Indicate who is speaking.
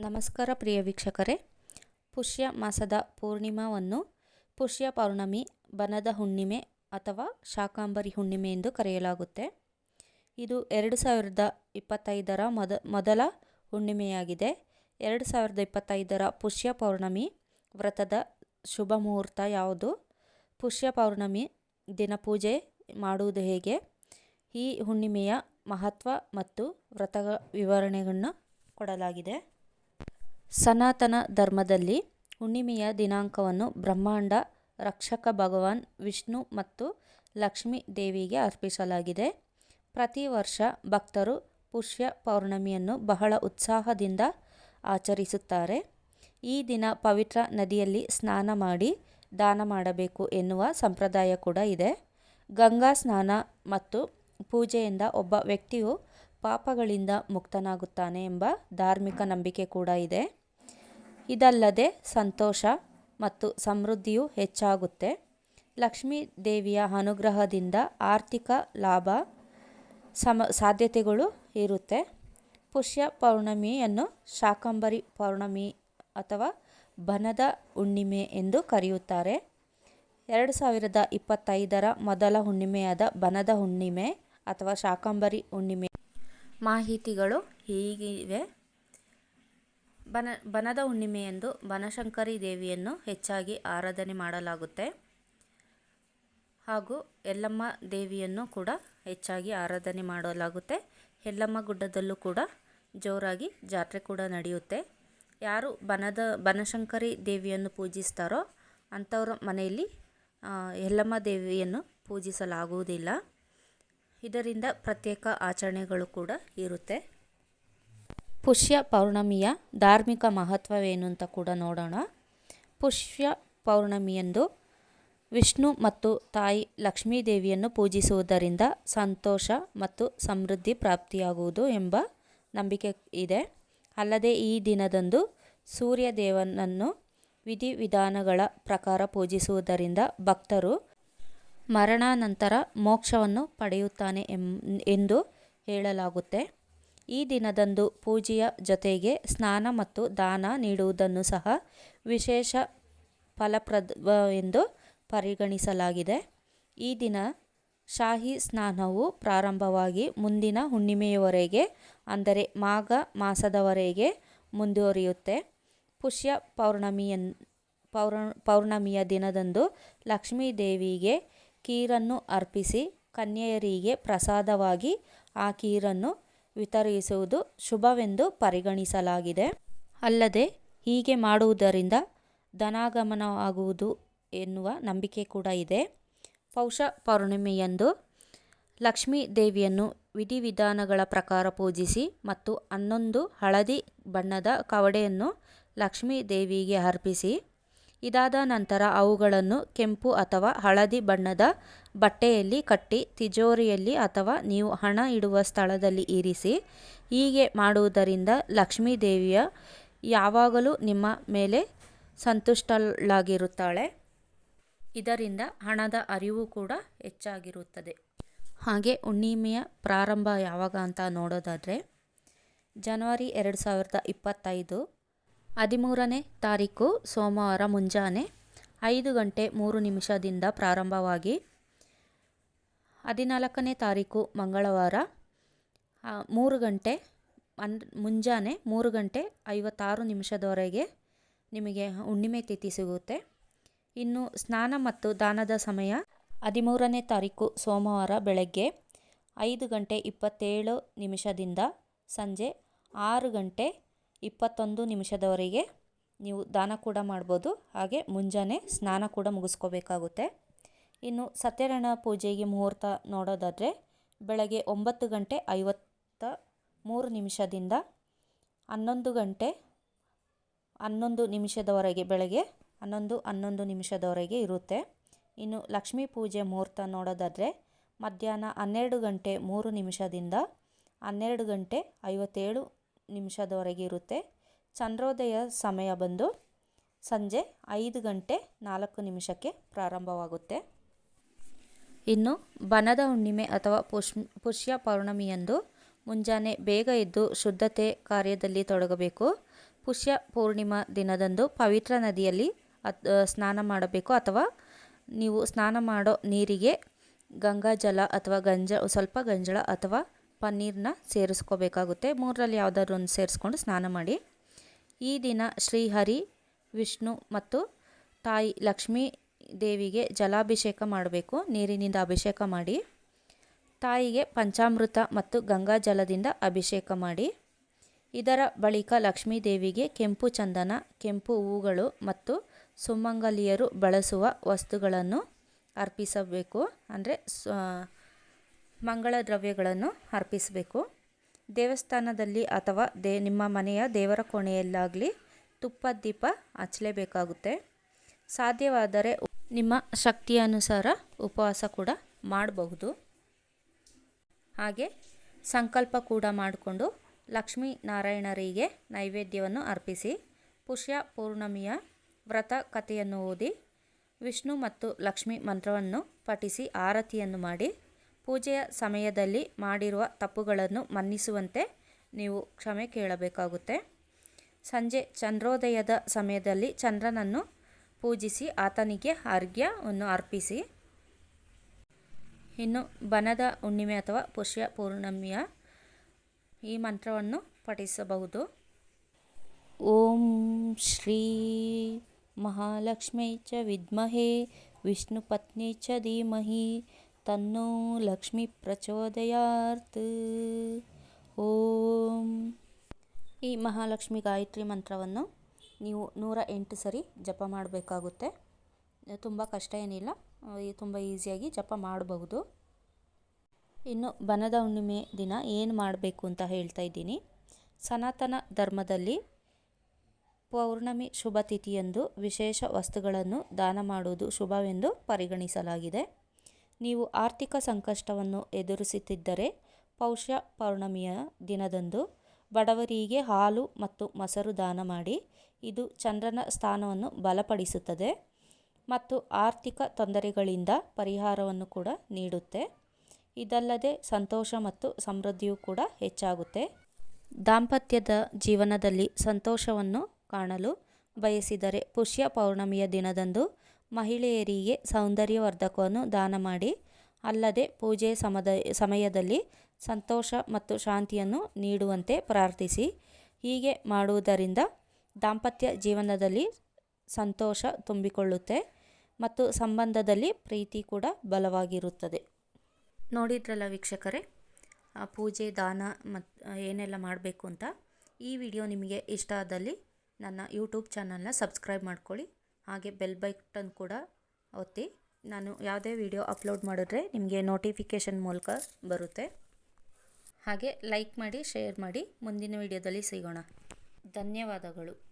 Speaker 1: ನಮಸ್ಕಾರ ಪ್ರಿಯ ವೀಕ್ಷಕರೇ. ಪುಷ್ಯ ಮಾಸದ ಪೂರ್ಣಿಮಾವನ್ನು ಪುಷ್ಯ ಪೌರ್ಣಮಿ, ಬನದ ಹುಣ್ಣಿಮೆ ಅಥವಾ ಶಾಕಾಂಬರಿ ಹುಣ್ಣಿಮೆ ಎಂದು ಕರೆಯಲಾಗುತ್ತೆ. ಇದು ಎರಡು ಸಾವಿರದ ಇಪ್ಪತ್ತೈದರ ಮೊದ, ಮೊದಲ ಹುಣ್ಣಿಮೆಯಾಗಿದೆ. ಎರಡು ಸಾವಿರದ ಇಪ್ಪತ್ತೈದರ ಪುಷ್ಯ ಪೌರ್ಣಮಿ ವ್ರತದ ಶುಭ ಮುಹೂರ್ತ ಯಾವುದು? ಪುಷ್ಯ ಪೌರ್ಣಮಿ ದಿನ ಪೂಜೆ ಮಾಡುವುದು ಹೇಗೆ? ಈ ಹುಣ್ಣಿಮೆಯ ಮಹತ್ವ ಮತ್ತು ವ್ರತ ವಿವರಣೆಗಳನ್ನು ಕೊಡಲಾಗಿದೆ. ಸನಾತನ ಧರ್ಮದಲ್ಲಿ ಹುಣ್ಣಿಮೆಯ ದಿನಾಂಕವನ್ನು ಬ್ರಹ್ಮಾಂಡ, ರಕ್ಷಕ ಭಗವಾನ್, ವಿಷ್ಣು ಮತ್ತು ಲಕ್ಷ್ಮೀ ದೇವಿಗೆ ಅರ್ಪಿಸಲಾಗಿದೆ. ಪ್ರತಿ ವರ್ಷ ಭಕ್ತರು ಪುಷ್ಯ ಪೌರ್ಣಮಿಯನ್ನು ಬಹಳ ಉತ್ಸಾಹದಿಂದ ಆಚರಿಸುತ್ತಾರೆ. ಈ ದಿನ ಪವಿತ್ರ ನದಿಯಲ್ಲಿ ಸ್ನಾನ ಮಾಡಿ ದಾನ ಮಾಡಬೇಕು ಎನ್ನುವ ಸಂಪ್ರದಾಯ ಕೂಡ ಇದೆ. ಗಂಗಾ ಸ್ನಾನ ಮತ್ತು ಪೂಜೆಯಿಂದ ಒಬ್ಬ ವ್ಯಕ್ತಿಯು ಪಾಪಗಳಿಂದ ಮುಕ್ತನಾಗುತ್ತಾನೆ ಎಂಬ ಧಾರ್ಮಿಕ ನಂಬಿಕೆ ಕೂಡ ಇದೆ. ಇದಲ್ಲದೆ ಸಂತೋಷ ಮತ್ತು ಸಮೃದ್ಧಿಯು ಹೆಚ್ಚಾಗುತ್ತೆ. ಲಕ್ಷ್ಮೀ ದೇವಿಯ ಅನುಗ್ರಹದಿಂದ ಆರ್ಥಿಕ ಲಾಭ, ಸಮ, ಸಾಧ್ಯತೆಗಳು ಇರುತ್ತೆ. ಪುಷ್ಯ ಪೌರ್ಣಮಿಯನ್ನು ಶಾಕಂಬರಿ ಪೌರ್ಣಮಿ ಅಥವಾ ಬನದ ಹುಣ್ಣಿಮೆ ಎಂದು ಕರೆಯುತ್ತಾರೆ. ಎರಡು ಸಾವಿರದ ಇಪ್ಪತ್ತೈದರ ಮೊದಲ ಹುಣ್ಣಿಮೆಯಾದ ಬನದ ಹುಣ್ಣಿಮೆ ಅಥವಾ ಶಾಕಂಬರಿ ಹುಣ್ಣಿಮೆ. ಮಾಹಿತಿಗಳು ಹೀಗಿವೆ. ಬನ, ಬನದ ಹುಣ್ಣಿಮೆಯಂದು ಬನಶಂಕರಿ ದೇವಿಯನ್ನು ಹೆಚ್ಚಾಗಿ ಆರಾಧನೆ ಮಾಡಲಾಗುತ್ತೆ. ಹಾಗೂ ಎಲ್ಲಮ್ಮ ದೇವಿಯನ್ನು ಕೂಡ ಹೆಚ್ಚಾಗಿ ಆರಾಧನೆ ಮಾಡಲಾಗುತ್ತೆ. ಎಲ್ಲಮ್ಮ ಗುಡ್ಡದಲ್ಲೂ ಕೂಡ ಜೋರಾಗಿ ಜಾತ್ರೆ ಕೂಡ ನಡೆಯುತ್ತೆ. ಯಾರು ಬನದ, ಬನಶಂಕರಿ ದೇವಿಯನ್ನು ಪೂಜಿಸ್ತಾರೋ ಅಂಥವ್ರ ಮನೆಯಲ್ಲಿ ಎಲ್ಲಮ್ಮ ದೇವಿಯನ್ನು ಪೂಜಿಸಲಾಗುವುದಿಲ್ಲ. ಇದರಿಂದ ಪ್ರತ್ಯೇಕ ಆಚರಣೆಗಳು ಕೂಡ ಇರುತ್ತೆ. ಪುಷ್ಯ ಪೌರ್ಣಮಿಯ ಧಾರ್ಮಿಕ ಮಹತ್ವವೇನು ಅಂತ ಕೂಡ ನೋಡೋಣ. ಪುಷ್ಯ ಪೌರ್ಣಮಿಯಂದು ವಿಷ್ಣು ಮತ್ತು ತಾಯಿ ಲಕ್ಷ್ಮೀ ದೇವಿಯನ್ನು ಪೂಜಿಸುವುದರಿಂದ ಸಂತೋಷ ಮತ್ತು ಸಮೃದ್ಧಿ ಪ್ರಾಪ್ತಿಯಾಗುವುದು ಎಂಬ ನಂಬಿಕೆ ಇದೆ. ಅಲ್ಲದೆ ಈ ದಿನದಂದು ಸೂರ್ಯ ದೇವನನ್ನು ವಿಧಿವಿಧಾನಗಳ ಪ್ರಕಾರ ಪೂಜಿಸುವುದರಿಂದ ಭಕ್ತರು ಮರಣಾನಂತರ ಮೋಕ್ಷವನ್ನು ಪಡೆಯುತ್ತಾನೆ ಎಂದು ಹೇಳಲಾಗುತ್ತೆ. ಈ ದಿನದಂದು ಪೂಜೆಯ ಜೊತೆಗೆ ಸ್ನಾನ ಮತ್ತು ದಾನ ನೀಡುವುದನ್ನು ಸಹ ವಿಶೇಷ ಫಲಪ್ರದವೆಂದು ಪರಿಗಣಿಸಲಾಗಿದೆ. ಈ ದಿನ ಶಾಹಿ ಸ್ನಾನವು ಪ್ರಾರಂಭವಾಗಿ ಮುಂದಿನ ಹುಣ್ಣಿಮೆಯವರೆಗೆ, ಅಂದರೆ ಮಾಘ ಮಾಸದವರೆಗೆ ಮುಂದುವರಿಯುತ್ತೆ. ಪುಷ್ಯ ಪೌರ್ಣಮಿಯನ್ ಪೌರ್ ಪೌರ್ಣಮಿಯ ದಿನದಂದು ಲಕ್ಷ್ಮೀ ದೇವಿಗೆ ಕೀರನ್ನು ಅರ್ಪಿಸಿ, ಕನ್ಯೆಯರಿಗೆ ಪ್ರಸಾದವಾಗಿ ಆ ಕೀರನ್ನು ವಿತರಿಸುವುದು ಶುಭವೆಂದು ಪರಿಗಣಿಸಲಾಗಿದೆ. ಅಲ್ಲದೆ, ಹೀಗೆ ಮಾಡುವುದರಿಂದ ಧನಾಗಮನವಾಗುವುದು ಎನ್ನುವ ನಂಬಿಕೆ ಕೂಡ ಇದೆ. ಪೌಷ ಪೌರ್ಣಿಮೆಯಂದು ಲಕ್ಷ್ಮೀ ದೇವಿಯನ್ನು ವಿಧಿವಿಧಾನಗಳ ಪ್ರಕಾರ ಪೂಜಿಸಿ ಮತ್ತು ಹನ್ನೊಂದು ಹಳದಿ ಬಣ್ಣದ ಕವಡೆಯನ್ನು ಲಕ್ಷ್ಮೀ ದೇವಿಗೆ ಅರ್ಪಿಸಿ ಇದಾದ ನಂತರ ಅವುಗಳನ್ನು ಕೆಂಪು ಅಥವಾ ಹಳದಿ ಬಣ್ಣದ ಬಟ್ಟೆಯಲ್ಲಿ ಕಟ್ಟಿ, ತಿಜೋರಿಯಲ್ಲಿ ಅಥವಾ ನೀವು ಹಣ ಇಡುವ ಸ್ಥಳದಲ್ಲಿ ಇರಿಸಿ, ಹೀಗೆ ಮಾಡುವುದರಿಂದ ಲಕ್ಷ್ಮೀ ದೇವಿಯ ಯಾವಾಗಲೂ ನಿಮ್ಮ ಮೇಲೆ ಸಂತುಷ್ಟಳಾಗಿರುತ್ತಾಳೆ. ಇದರಿಂದ ಹಣದ ಅರಿವು ಕೂಡ ಹೆಚ್ಚಾಗಿರುತ್ತದೆ. ಹಾಗೆ ಹುಣ್ಣಿಮೆಯ ಪ್ರಾರಂಭ ಯಾವಾಗ ಅಂತ ನೋಡೋದಾದರೆ, ಜನವರಿ ಎರಡು ಸಾವಿರದ ಇಪ್ಪತ್ತೈದು ಹದಿಮೂರನೇ ತಾರೀಕು ಸೋಮವಾರ ಮುಂಜಾನೆ ಐದು ಗಂಟೆ ಮೂರು ನಿಮಿಷದಿಂದ ಪ್ರಾರಂಭವಾಗಿ ಹದಿನಾಲ್ಕನೇ ತಾರೀಕು ಮಂಗಳವಾರ ಮೂರು ಗಂಟೆ ಅನ್, ಮುಂಜಾನೆ ಮೂರು ಗಂಟೆ ಐವತ್ತಾರು ನಿಮಿಷದವರೆಗೆ ನಿಮಗೆ ಹುಣ್ಣಿಮೆ ತಿಥಿ ಸಿಗುತ್ತೆ. ಇನ್ನು ಸ್ನಾನ ಮತ್ತು ದಾನದ ಸಮಯ ಹದಿಮೂರನೇ ತಾರೀಕು ಸೋಮವಾರ ಬೆಳಗ್ಗೆ ಐದು ಗಂಟೆ ಇಪ್ಪತ್ತೇಳು ನಿಮಿಷದಿಂದ ಸಂಜೆ ಆರು ಗಂಟೆ ಇಪ್ಪತ್ತೊಂದು ನಿಮಿಷದವರೆಗೆ ನೀವು ದಾನ ಕೂಡ ಮಾಡ್ಬೋದು. ಹಾಗೆ ಮುಂಜಾನೆ ಸ್ನಾನ ಕೂಡ ಮುಗಿಸ್ಕೋಬೇಕಾಗುತ್ತೆ. ಇನ್ನು ಸತ್ಯನಾರಾಯಣ ಪೂಜೆಗೆ ಮುಹೂರ್ತ ನೋಡೋದಾದರೆ ಬೆಳಗ್ಗೆ ಒಂಬತ್ತು ಗಂಟೆ ಐವತ್ತ ಮೂರು ನಿಮಿಷದಿಂದ ಹನ್ನೊಂದು ಗಂಟೆ ಹನ್ನೊಂದು ನಿಮಿಷದವರೆಗೆ, ಬೆಳಗ್ಗೆ ಹನ್ನೊಂದು ಹನ್ನೊಂದು ನಿಮಿಷದವರೆಗೆ ಇರುತ್ತೆ. ಇನ್ನು ಲಕ್ಷ್ಮೀ ಪೂಜೆ ಮುಹೂರ್ತ ನೋಡೋದಾದರೆ ಮಧ್ಯಾಹ್ನ ಹನ್ನೆರಡು ಗಂಟೆ ಮೂರು ನಿಮಿಷದಿಂದ ಹನ್ನೆರಡು ಗಂಟೆ ಐವತ್ತೇಳು ನಿಮಿಷದವರೆಗೆ ಇರುತ್ತೆ. ಚಂದ್ರೋದಯ ಸಮಯ ಬಂದು ಸಂಜೆ ಐದು ಗಂಟೆ ನಾಲ್ಕು ನಿಮಿಷಕ್ಕೆ ಪ್ರಾರಂಭವಾಗುತ್ತೆ. ಇನ್ನು ಬನದ ಹುಣ್ಣಿಮೆ ಅಥವಾ ಪುಷ್, ಪುಷ್ಯ ಪೌರ್ಣಮಿಯಂದು ಮುಂಜಾನೆ ಬೇಗ ಎದ್ದು ಶುದ್ಧತೆ ಕಾರ್ಯದಲ್ಲಿ ತೊಡಗಬೇಕು. ಪುಷ್ಯ ಪೂರ್ಣಿಮಾ ದಿನದಂದು ಪವಿತ್ರ ನದಿಯಲ್ಲಿ ಸ್ನಾನ ಮಾಡಬೇಕು ಅಥವಾ ನೀವು ಸ್ನಾನ ಮಾಡೋ ನೀರಿಗೆ ಗಂಗಾಜಲ ಅಥವಾ ಗಂಜ, ಸ್ವಲ್ಪ ಗಂಜಳ ಅಥವಾ ಪನ್ನೀರನ್ನ ಸೇರಿಸ್ಕೋಬೇಕಾಗುತ್ತೆ. ಮೂರರಲ್ಲಿ ಯಾವುದಾದ್ರು ಒಂದು ಸೇರಿಸ್ಕೊಂಡು ಸ್ನಾನ ಮಾಡಿ. ಈ ದಿನ ಶ್ರೀಹರಿ, ವಿಷ್ಣು ಮತ್ತು ತಾಯಿ ಲಕ್ಷ್ಮೀ ದೇವಿಗೆ ಜಲಾಭಿಷೇಕ ಮಾಡಬೇಕು. ನೀರಿನಿಂದ ಅಭಿಷೇಕ ಮಾಡಿ. ತಾಯಿಗೆ ಪಂಚಾಮೃತ ಮತ್ತು ಗಂಗಾ ಜಲದಿಂದ ಅಭಿಷೇಕ ಮಾಡಿ. ಇದರ ಬಳಿಕ ಲಕ್ಷ್ಮೀ ದೇವಿಗೆ ಕೆಂಪು ಚಂದನ, ಕೆಂಪು ಹೂಗಳು ಮತ್ತು ಸುಮಂಗಲಿಯರು ಬಳಸುವ ವಸ್ತುಗಳನ್ನು ಅರ್ಪಿಸಬೇಕು. ಅಂದರೆ ಮಂಗಳ ದ್ರವ್ಯಗಳನ್ನು ಅರ್ಪಿಸಬೇಕು. ದೇವಸ್ಥಾನದಲ್ಲಿ ಅಥವಾ ದೇ, ನಿಮ್ಮ ಮನೆಯ ದೇವರ ಕೋಣೆಯಲ್ಲಾಗಲಿ ತುಪ್ಪದ ದೀಪ ಹಚ್ಚಲೇಬೇಕಾಗುತ್ತೆ. ಸಾಧ್ಯವಾದರೆ ನಿಮ್ಮ ಶಕ್ತಿಯನುಸಾರ ಉಪವಾಸ ಕೂಡ ಮಾಡಬಹುದು. ಹಾಗೆ ಸಂಕಲ್ಪ ಕೂಡ ಮಾಡಿಕೊಂಡು ಲಕ್ಷ್ಮೀ ನಾರಾಯಣರಿಗೆ ನೈವೇದ್ಯವನ್ನು ಅರ್ಪಿಸಿ, ಪುಷ್ಯ ಪೂರ್ಣಮಿಯ ವ್ರತ ಕಥೆಯನ್ನು ಓದಿ, ವಿಷ್ಣು ಮತ್ತು ಲಕ್ಷ್ಮಿ ಮಂತ್ರವನ್ನು ಪಠಿಸಿ, ಆರತಿಯನ್ನು ಮಾಡಿ ಪೂಜೆಯ ಸಮಯದಲ್ಲಿ ಮಾಡಿರುವ ತಪ್ಪುಗಳನ್ನು ಮನ್ನಿಸುವಂತೆ ನೀವು ಕ್ಷಮೆ ಕೇಳಬೇಕಾಗುತ್ತೆ. ಸಂಜೆ ಚಂದ್ರೋದಯದ ಸಮಯದಲ್ಲಿ ಚಂದ್ರನನ್ನು ಪೂಜಿಸಿ ಆತನಿಗೆ ಅರ್ಘ್ಯವನ್ನು ಅರ್ಪಿಸಿ. ಇನ್ನು ಬನದ ಹುಣ್ಣಿಮೆ ಅಥವಾ ಪುಷ್ಯ ಪೂರ್ಣಿಮೆಯ ಈ ಮಂತ್ರವನ್ನು ಪಠಿಸಬಹುದು. ಓಂ ಶ್ರೀ ಮಹಾಲಕ್ಷ್ಮೀ ಚ ವಿದ್ಮಹೇ, ವಿಷ್ಣುಪತ್ನಿ ಚ ಧೀಮಹಿ ತನ್ನೋ ಲಕ್ಷ್ಮಿ ಪ್ರಚೋದಯಾರ್ತ್. ಓಂ. ಈ ಮಹಾಲಕ್ಷ್ಮಿ ಗಾಯತ್ರಿ ಮಂತ್ರವನ್ನು ನೀವು ನೂರ ಎಂಟು ಸರಿ ಜಪ ಮಾಡಬೇಕಾಗುತ್ತೆ. ತುಂಬ ಕಷ್ಟ ಏನಿಲ್ಲ ತುಂಬ ಈಸಿಯಾಗಿ ಜಪ ಮಾಡಬಹುದು. ಇನ್ನು ಬನದ ಹುಣ್ಣಿಮೆ ದಿನ ಏನು ಮಾಡಬೇಕು ಅಂತ ಹೇಳ್ತಾ ಇದ್ದೀನಿ. ಸನಾತನ ಧರ್ಮದಲ್ಲಿ ಪೌರ್ಣಮಿ ಶುಭ ತಿಥಿಯಂದು ವಿಶೇಷ ವಸ್ತುಗಳನ್ನು ದಾನ ಮಾಡುವುದು ಶುಭವೆಂದು ಪರಿಗಣಿಸಲಾಗಿದೆ. ನೀವು ಆರ್ಥಿಕ ಸಂಕಷ್ಟವನ್ನು ಎದುರಿಸುತ್ತಿದ್ದರೆ ಪೌಷ್ಯ ಪೌರ್ಣಮಿಯ ದಿನದಂದು ಬಡವರಿಗೆ ಹಾಲು ಮತ್ತು ಮೊಸರು ದಾನ ಮಾಡಿ, ಇದು ಚಂದ್ರನ ಸ್ಥಾನವನ್ನು ಬಲಪಡಿಸುತ್ತದೆ ಮತ್ತು ಆರ್ಥಿಕ ತೊಂದರೆಗಳಿಂದ ಪರಿಹಾರವನ್ನು ಕೂಡ ನೀಡುತ್ತೆ. ಇದಲ್ಲದೆ ಸಂತೋಷ ಮತ್ತು ಸಮೃದ್ಧಿಯೂ ಕೂಡ ಹೆಚ್ಚಾಗುತ್ತೆ. ದಾಂಪತ್ಯದ ಜೀವನದಲ್ಲಿ ಸಂತೋಷವನ್ನು ಕಾಣಲು ಬಯಸಿದರೆ ಪುಷ್ಯ ಪೌರ್ಣಮಿಯ ದಿನದಂದು ಮಹಿಳೆಯರಿಗೆ ಸೌಂದರ್ಯವರ್ಧಕವನ್ನು ದಾನ ಮಾಡಿ, ಅಲ್ಲದೆ ಪೂಜೆ ಸಮದ, ಸಮಯದಲ್ಲಿ ಸಂತೋಷ ಮತ್ತು ಶಾಂತಿಯನ್ನು ನೀಡುವಂತೆ ಪ್ರಾರ್ಥಿಸಿ. ಹೀಗೆ ಮಾಡುವುದರಿಂದ ದಾಂಪತ್ಯ ಜೀವನದಲ್ಲಿ ಸಂತೋಷ ತುಂಬಿಕೊಳ್ಳುತ್ತೆ ಮತ್ತು ಸಂಬಂಧದಲ್ಲಿ ಪ್ರೀತಿ ಕೂಡ ಬಲವಾಗಿರುತ್ತದೆ. ನೋಡಿದ್ರಲ್ಲ ವೀಕ್ಷಕರೇ ಪೂಜೆ, ದಾನ ಮತ್ತು ಏನೆಲ್ಲ ಮಾಡಬೇಕು ಅಂತ ಈ ವಿಡಿಯೋ ನಿಮಗೆ ಇಷ್ಟ ಆದಲ್ಲಿ ನನ್ನ ಯೂಟ್ಯೂಬ್ ಚಾನಲ್ನ ಸಬ್ಸ್ಕ್ರೈಬ್ ಮಾಡ್ಕೊಳ್ಳಿ. ಹಾಗೆ ಬೆಲ್ ಬೈಟನ್ ಕೂಡ ಒತ್ತಿ. ನಾನು ಯಾವುದೇ ವಿಡಿಯೋ ಅಪ್ಲೋಡ್ ಮಾಡಿದ್ರೆ ನಿಮಗೆ ನೋಟಿಫಿಕೇಷನ್ ಮೂಲಕ ಬರುತ್ತೆ. ಹಾಗೆ ಲೈಕ್ ಮಾಡಿ ಶೇರ್ ಮಾಡಿ. ಮುಂದಿನ ವಿಡಿಯೋದಲ್ಲಿ ಸಿಗೋಣ. ಧನ್ಯವಾದಗಳು.